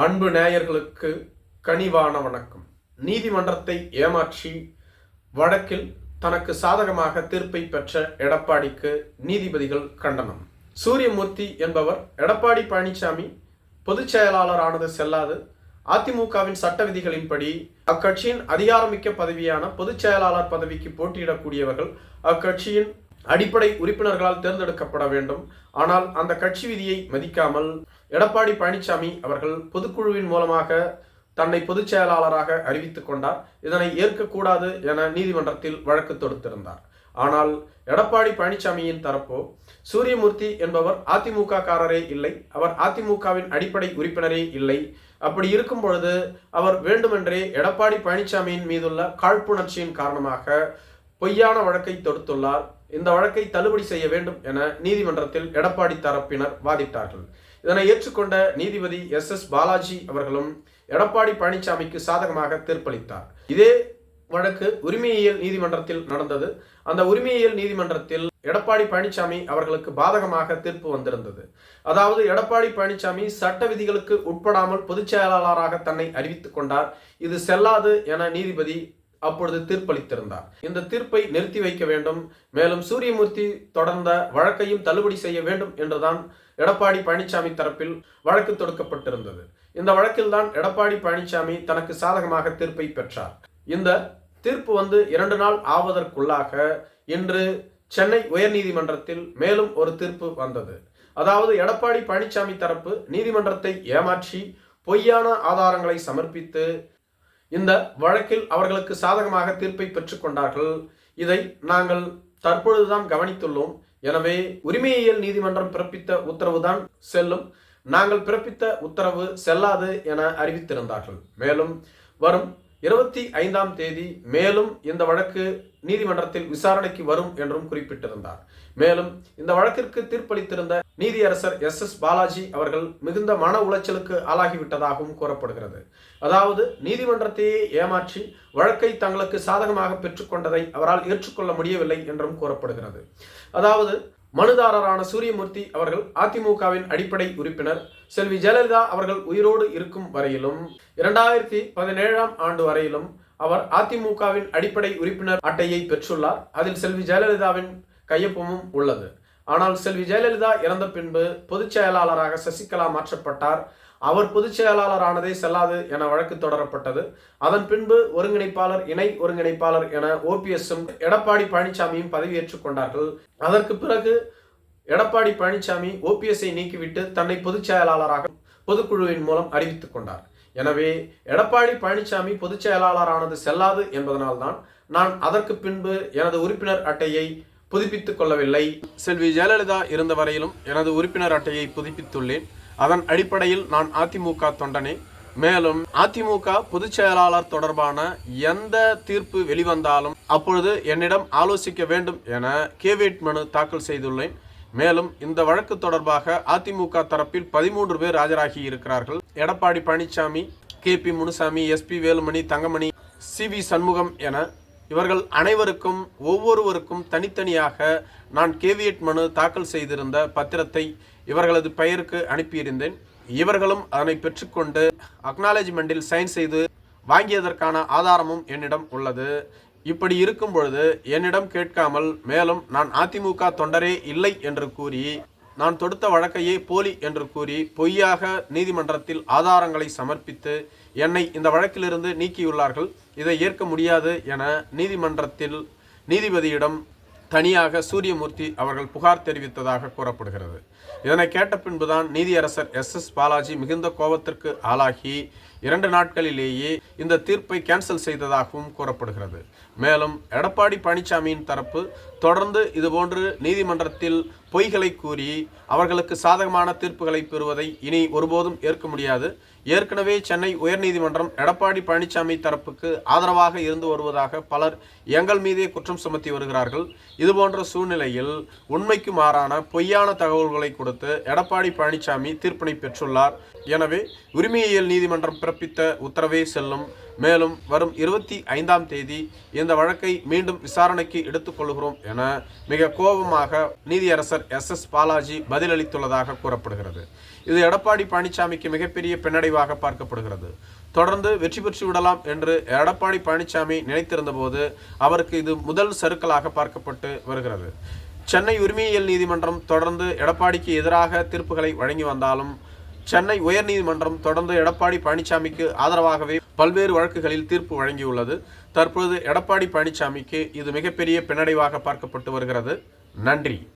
அன்பு நேயர்களுக்கு கனிவான வணக்கம். நீதிமன்றத்தை ஏமாற்றி வழக்கில் தனக்கு சாதகமாக தீர்ப்பை பெற்ற எடப்பாடிக்கு நீதிபதிகள் கண்டனம். சூரியமூர்த்தி என்பவர் எடப்பாடி பழனிசாமி பொதுச் செயலாளரானது செல்லாது அதிமுகவின் சட்ட விதிகளின்படி அக்கட்சியின் அதிகாரமிக்க பதவியான பொதுச் செயலாளர் பதவிக்கு போட்டியிடக்கூடியவர்கள் அக்கட்சியின் அடிப்படை உறுப்பினர்களால் தேர்ந்தெடுக்கப்பட வேண்டும். ஆனால் அந்த கட்சி விதியை மதிக்காமல் எடப்பாடி பழனிசாமி அவர்கள் பொதுக்குழுவின் மூலமாக தன்னை பொதுச் செயலாளராக அறிவித்துக் கொண்டார். இதனை ஏற்கக்கூடாது என நீதிமன்றத்தில் வழக்கு தொடுத்திருந்தார். ஆனால் எடப்பாடி பழனிசாமியின் தரப்போ சூரியமூர்த்தி என்பவர் அதிமுக காரரே இல்லை அவர் அதிமுகவின் அடிப்படை உறுப்பினரே இல்லை. அப்படி இருக்கும் பொழுது அவர் வேண்டுமென்றே எடப்பாடி பழனிசாமியின் மீதுள்ள காழ்ப்புணர்ச்சியின் காரணமாக பொய்யான வழக்கை தொடுத்துள்ளார். இந்த வழக்கை தள்ளுபடி செய்ய வேண்டும் என நீதிமன்றத்தில் எடப்பாடி தரப்பினர் வாதிட்டார்கள். இதனை ஏற்றுக்கொண்ட நீதிபதி எஸ். எஸ். பாலாஜி அவர்களும் எடப்பாடி பழனிசாமிக்கு சாதகமாக தீர்ப்பளித்தார். இதே வழக்கு உரிமையியல் நீதிமன்றத்தில் நடந்தது. அந்த உரிமையியல் நீதிமன்றத்தில் எடப்பாடி பழனிசாமி அவர்களுக்கு பாதகமாக தீர்ப்பு வந்திருந்தது. அதாவது எடப்பாடி பழனிசாமி சட்ட விதிகளுக்கு உட்படாமல் பொதுச் செயலாளராக தன்னை அறிவித்துக் கொண்டார். இது செல்லாது என நீதிபதி அப்பொழுது தீர்ப்பளித்திருந்தார். இந்த தீர்ப்பை நிறுத்தி வைக்க வேண்டும். மேலும் சூரியமூர்த்தி தொடர்ந்த வழக்கையும் தள்ளுபடி செய்ய வேண்டும் என்றுதான் எடப்பாடி பழனிசாமி தரப்பில் வழக்கு தொடுக்கப்பட்டிருந்தது. இந்த வழக்கில்தான் எடப்பாடி பழனிசாமி தனக்கு சாதகமாக தீர்ப்பை பெற்றார். இந்த தீர்ப்பு வந்து இரண்டு நாள் ஆவதற்குள்ளாக இன்று சென்னை உயர்நீதிமன்றத்தில் மேலும் ஒரு தீர்ப்பு வந்தது. அதாவது எடப்பாடி பழனிசாமி தரப்பு நீதிமன்றத்தை ஏமாற்றி பொய்யான ஆதாரங்களை சமர்ப்பித்து இந்த வழக்கில் அவர்களுக்கு சாதகமாக தீர்ப்பை பெற்றுக்கொண்டார்கள் இதை நாங்கள் தற்பொழுதுதான் கவனித்துள்ளோம். எனவே உரிமையியல் நீதிமன்றம் பிறப்பித்த உத்தரவுதான் செல்லும். நாங்கள் பிறப்பித்த உத்தரவு செல்லாது என அறிவித்திருந்தார்கள். மேலும் வரும் இருபத்தி ஐந்தாம் தேதி மேலும் இந்த வழக்கு நீதிமன்றத்தில் விசாரணைக்கு வரும் என்றும் குறிப்பிட்டிருந்தார். மேலும் இந்த வழக்கிற்கு தீர்ப்பளித்திருந்த நீதியரசர் எஸ் எஸ் பாலாஜி அவர்கள் மிகுந்த மன உளைச்சலுக்கு ஆளாகிவிட்டதாகவும் கூறப்படுகிறது. அதாவது நீதிமன்றத்தையே ஏமாற்றி வழக்கை தங்களுக்கு சாதகமாக பெற்றுக்கொண்டதை அவரால் ஏற்றுக்கொள்ள முடியவில்லை என்றும் கூறப்படுகிறது. அதாவது மனுதாரரான சூரியமூர்த்தி அவர்கள் அதிமுகவின் அடிப்படை உறுப்பினர் செல்வி ஜெயலலிதா அவர்கள் உயிரோடு இருக்கும் வரையிலும் இரண்டாயிரத்தி பதினேழாம் ஆண்டு வரையிலும் அவர் அதிமுகவின் அடிப்படை உறுப்பினர் அட்டையை பெற்றுள்ளார். அதில் செல்வி ஜெயலலிதாவின் கையொப்பமும் உள்ளது. ஆனால் செல்வி ஜெயலலிதா இறந்த பின்பு பொதுச் செயலாளராக சசிகலா மாற்றப்பட்டார். அவர் பொதுச் செயலாளரானதே செல்லாது என வழக்கு தொடரப்பட்டது. அதன் பின்பு ஒருங்கிணைப்பாளர் இணை ஒருங்கிணைப்பாளர் என ஓபிஎஸ்ஸும் எடப்பாடி பழனிசாமியும் பதவியேற்றுக் கொண்டார்கள். அதற்கு பிறகு எடப்பாடி பழனிசாமி ஓபிஎஸ்ஐ நீக்கிவிட்டு தன்னை பொதுச் செயலாளராக பொதுக்குழுவின் மூலம் அறிவித்துக் கொண்டார். எனவே எடப்பாடி பழனிசாமி பொதுச் செயலாளரானது செல்லாது என்பதனால்தான் நான் அதற்கு பின்பு எனது உறுப்பினர் அட்டையை புதுப்பித்துக் கொள்ளவில்லை. செல்வி ஜெயலலிதா இருந்த வரையிலும் எனது உறுப்பினர் அட்டையை புதுப்பித்துள்ளேன். அதன் அடிப்படையில் நான் அதிமுக தொண்டனே. மேலும் அதிமுக பொதுச் செயலாளர் தொடர்பான எந்த தீர்ப்பு வெளிவந்தாலும் அப்பொழுது என்னிடம் ஆலோசிக்க வேண்டும் என கேவேட் மனு தாக்கல் செய்துள்ளேன். மேலும் இந்த வழக்கு தொடர்பாக அதிமுக தரப்பில் பதிமூன்று பேர் ஆஜராகி இருக்கிறார்கள். Edappadi Palaniswami K P Munusamy SP Velumani Thangamani C V Shanmugam என இவர்கள் அனைவருக்கும் ஒவ்வொருவருக்கும் தனித்தனியாக நான் கேவியட் மனு தாக்கல் செய்திருந்த பத்திரத்தை இவர்களது பெயருக்கு அனுப்பியிருந்தேன். இவர்களும் அதனை பெற்றுக்கொண்டு அக்னாலேஜ்மெண்டில் சைன் செய்து வாங்கியதற்கான ஆதாரமும் என்னிடம் உள்ளது. இப்படி இருக்கும் பொழுது என்னிடம் கேட்காமல் மேலும் நான் அதிமுக தொண்டரே இல்லை என்று கூறி நான் தொடுத்த வழக்கையே போலி என்று கூறி பொய்யாக நீதிமன்றத்தில் ஆதாரங்களை சமர்ப்பித்து என்னை இந்த வழக்கிலிருந்து நீக்கியுள்ளார்கள். இதை ஏற்க முடியாது என நீதிமன்றத்தில் நீதிபதியிடம் தனியாக சூரியமூர்த்தி அவர்கள் புகார் தெரிவித்ததாக கூறப்படுகிறது. இதனை கேட்ட பின்புதான் நீதியரசர் எஸ். எஸ். பாலாஜி மிகுந்த கோபத்திற்கு ஆளாகி இரண்டு நாட்களிலேயே இந்த தீர்ப்பை கேன்சல் செய்ததாகவும் கூறப்படுகிறது. மேலும் எடப்பாடி பழனிசாமியின் தரப்பு தொடர்ந்து இதுபோன்று நீதிமன்றத்தில் பொய்களை கூறி அவர்களுக்கு சாதகமான தீர்ப்புகளை பெறுவதை இனி ஒருபோதும் ஏற்க முடியாது. ஏற்கனவே சென்னை உயர்நீதிமன்றம் எடப்பாடி பழனிசாமி தரப்புக்கு ஆதரவாக இருந்து வருவதாக பலர் எங்கள் மீதே குற்றம் சுமத்தி வருகிறார்கள். இதுபோன்ற சூழ்நிலையில் உண்மைக்கு மாறான பொய்யான தகவல்களை கொடுத்து எடப்பாடி பழனிசாமி தீர்ப்பினை பெற்றுள்ளார். எனவே உரிமையியல் நீதிமன்றம் பிறப்பித்த உத்தரவே செல்லும். மேலும் வரும் இருபத்தி ஐந்தாம் தேதி இந்த வழக்கை மீண்டும் விசாரணைக்கு எடுத்துக்கொள்கிறோம் என மிக கோபமாக நீதியரசர் எஸ் எஸ் பாலாஜி பதிலளித்துள்ளதாக கூறப்படுகிறது. இது எடப்பாடி பழனிசாமிக்கு மிகப்பெரிய பின்னடைவாக பார்க்கப்படுகிறது. தொடர்ந்து வெற்றி பெற்று விடலாம் என்று எடப்பாடி பழனிசாமி நினைத்திருந்த போது அவருக்கு இது முதல் சறுக்கலாக பார்க்கப்பட்டு வருகிறது. சென்னை உரிமையியல் நீதிமன்றம் தொடர்ந்து எடப்பாடிக்கு எதிராக தீர்ப்புகளை வழங்கி வந்தாலும் சென்னை உயர்நீதிமன்றம் தொடர்ந்து எடப்பாடி பழனிசாமிக்கு ஆதரவாகவே பல்வேறு வழக்குகளில் தீர்ப்பு வழங்கியுள்ளது. தற்போது எடப்பாடி பழனிசாமிக்கு இது மிகப்பெரிய பின்னடைவாக பார்க்கப்பட்டு வருகிறது. நன்றி.